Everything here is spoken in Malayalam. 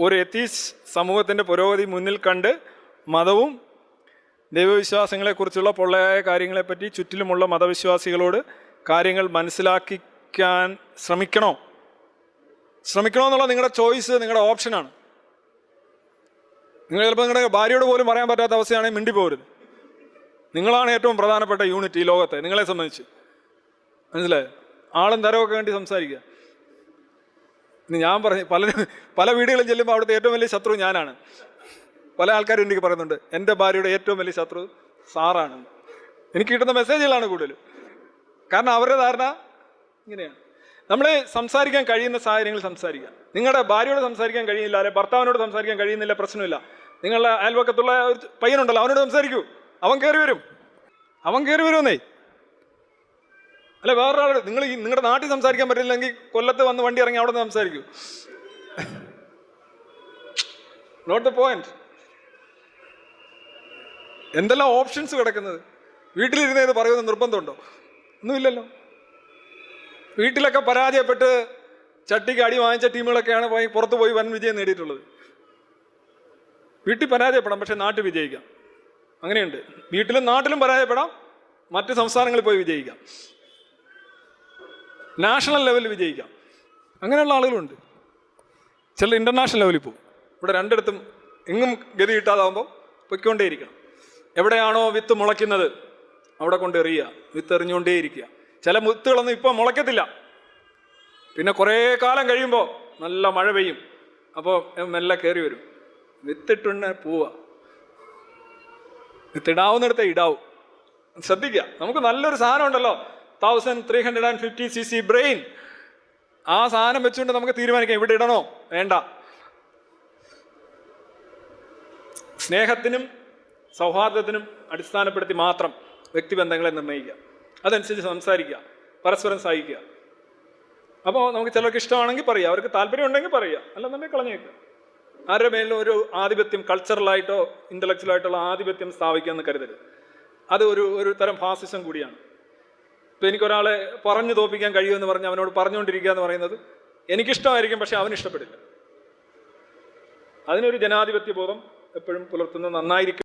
ഒരു എത്തീസ് സമൂഹത്തിന്റെ പുരോഗതി മുന്നിൽ കണ്ട് മതവും ദൈവവിശ്വാസങ്ങളെക്കുറിച്ചുള്ള പൊള്ളയായ കാര്യങ്ങളെപ്പറ്റി ചുറ്റിലുമുള്ള മതവിശ്വാസികളോട് കാര്യങ്ങൾ മനസ്സിലാക്കിക്കാൻ ശ്രമിക്കണോ? ശ്രമിക്കണോ എന്നുള്ള നിങ്ങളുടെ ചോയ്സ് നിങ്ങളുടെ ഓപ്ഷനാണ്. നിങ്ങൾ ചിലപ്പോൾ നിങ്ങളുടെ ഭാര്യയോട് പോലും പറയാൻ പറ്റാത്ത അവസ്ഥയാണെങ്കിൽ മിണ്ടി പോരുത് നിങ്ങളാണ് ഏറ്റവും പ്രധാനപ്പെട്ട യൂണിറ്റ് ഈ ലോകത്തെ നിങ്ങളെ സംബന്ധിച്ച്. മനസ്സിലായോ? ആളും തരവൊക്കെ വേണ്ടി സംസാരിക്കുക. ഞാൻ പറഞ്ഞു പല പല വീടുകളിൽ ചെല്ലുമ്പോൾ അവിടുത്തെ ഏറ്റവും വലിയ ശത്രു ഞാനാണ്. പല ആൾക്കാരും എനിക്ക് പറയുന്നുണ്ട് എന്റെ ഭാര്യയുടെ ഏറ്റവും വലിയ ശത്രു സാറാണ്. എനിക്ക് കിട്ടുന്ന മെസ്സേജുകളാണ് കൂടുതലും. കാരണം അവരുടെ ധാരണ ഇങ്ങനെയാണ്. നമ്മൾ സംസാരിക്കാൻ കഴിയുന്ന സാഹചര്യങ്ങൾ സംസാരിക്കുക. നിങ്ങളുടെ ഭാര്യയോട് സംസാരിക്കാൻ കഴിയുന്നില്ല അല്ലെ ഭർത്താവിനോട് സംസാരിക്കാൻ കഴിയുന്നില്ല പ്രശ്നമില്ല. നിങ്ങളുടെ അയൽവക്കത്തുള്ള ഒരു പയ്യനുണ്ടല്ലോ അവനോട് സംസാരിക്കൂ. അവൻ കയറി വരും. അവൻ കയറി വരുമെന്നേ. അല്ല വേറൊരാൾ നിങ്ങൾ ഈ നിങ്ങളുടെ നാട്ടിൽ സംസാരിക്കാൻ പറ്റില്ലെങ്കിൽ കൊല്ലത്ത് വന്ന് വണ്ടി ഇറങ്ങി അവിടെ നിന്ന് സംസാരിക്കൂ. നോട്ട് ദ പോയിന്റ് എന്തെല്ലാം ഓപ്ഷൻസ് കിടക്കുന്നത്? വീട്ടിലിരുന്ന് ഇത് പറയുമെന്ന് നിർബന്ധമുണ്ടോ? ഒന്നുമില്ലല്ലോ. വീട്ടിലൊക്കെ പരാജയപ്പെട്ട് ചട്ടിക്ക് അടി വാങ്ങിച്ച ടീമുകളൊക്കെയാണ് പോയി പുറത്ത് പോയി വൻ വിജയം നേടിയിട്ടുള്ളത്. വീട്ടിൽ പരാജയപ്പെടാം പക്ഷെ നാട്ടിൽ വിജയിക്കാം. അങ്ങനെയുണ്ട്. വീട്ടിലും നാട്ടിലും പരാജയപ്പെടാം മറ്റ് സംസ്ഥാനങ്ങളിൽ പോയി വിജയിക്കാം. നാഷണൽ ലെവലിൽ വിജയിക്കാം. അങ്ങനെയുള്ള ആളുകളുണ്ട്. ചില ഇന്റർനാഷണൽ ലെവലിൽ പോകും ഇവിടെ രണ്ടിടത്തും എങ്ങും ഗതി കിട്ടാതാവുമ്പോൾ പൊയ്ക്കൊണ്ടേയിരിക്കണം. എവിടെയാണോ വിത്ത് മുളയ്ക്കുന്നത് അവിടെ കൊണ്ട് എറിയുക വിത്ത് എറിഞ്ഞുകൊണ്ടേയിരിക്കുക. ചില വിത്തുകളൊന്നും ഇപ്പം മുളയ്ക്കത്തില്ല. പിന്നെ കുറേ കാലം കഴിയുമ്പോൾ നല്ല മഴ പെയ്യും. അപ്പോൾ മെല്ലെ കയറി വരും. വിത്തിട്ടുണ്ടെ പോവുക. വിത്തിടാവുന്നിടത്തെ ഇടാവും. ശ്രദ്ധിക്കുക. നമുക്ക് നല്ലൊരു സാധനം ഉണ്ടല്ലോ. Thousand three hundred and fifty C C brain ആ സാധനം വെച്ചുകൊണ്ട് നമുക്ക് തീരുമാനിക്കാം. ഇവിടെ ഇടണോ? വേണ്ട. സ്നേഹത്തിനും സൗഹാർദ്ദത്തിനും അടിസ്ഥാനപ്പെടുത്തി മാത്രം വ്യക്തിബന്ധങ്ങളെ നിർണയിക്കുക അതനുസരിച്ച് സംസാരിക്കുക. പരസ്പരം സഹായിക്കുക അപ്പോൾ നമുക്ക് ചിലർക്ക് ഇഷ്ടമാണെങ്കിൽ പറയുക. അവർക്ക് താല്പര്യം ഉണ്ടെങ്കിൽ പറയുക. അല്ലെന്നുണ്ടെങ്കിൽ കളഞ്ഞേക്കുക ആരുടെ മേലും ഒരു ആധിപത്യം കൾച്ചറലായിട്ടോ ഇന്റലക്ച്വലായിട്ടുള്ള ആധിപത്യം സ്ഥാപിക്കുക എന്ന് കരുതരുത്. അത് ഒരു ഒരു തരം ഫാസിസം കൂടിയാണ്. ഇപ്പം എനിക്കൊരാളെ പറഞ്ഞു തോപ്പിക്കാൻ കഴിയുമെന്ന് പറഞ്ഞ് അവനോട് പറഞ്ഞുകൊണ്ടിരിക്കുക എന്ന് പറയുന്നത് എനിക്കിഷ്ടമായിരിക്കും പക്ഷെ അവൻ ഇഷ്ടപ്പെടില്ല. അതിനൊരു ജനാധിപത്യ ബോധം എപ്പോഴും പുലർത്തുന്നത് നന്നായിരിക്കും.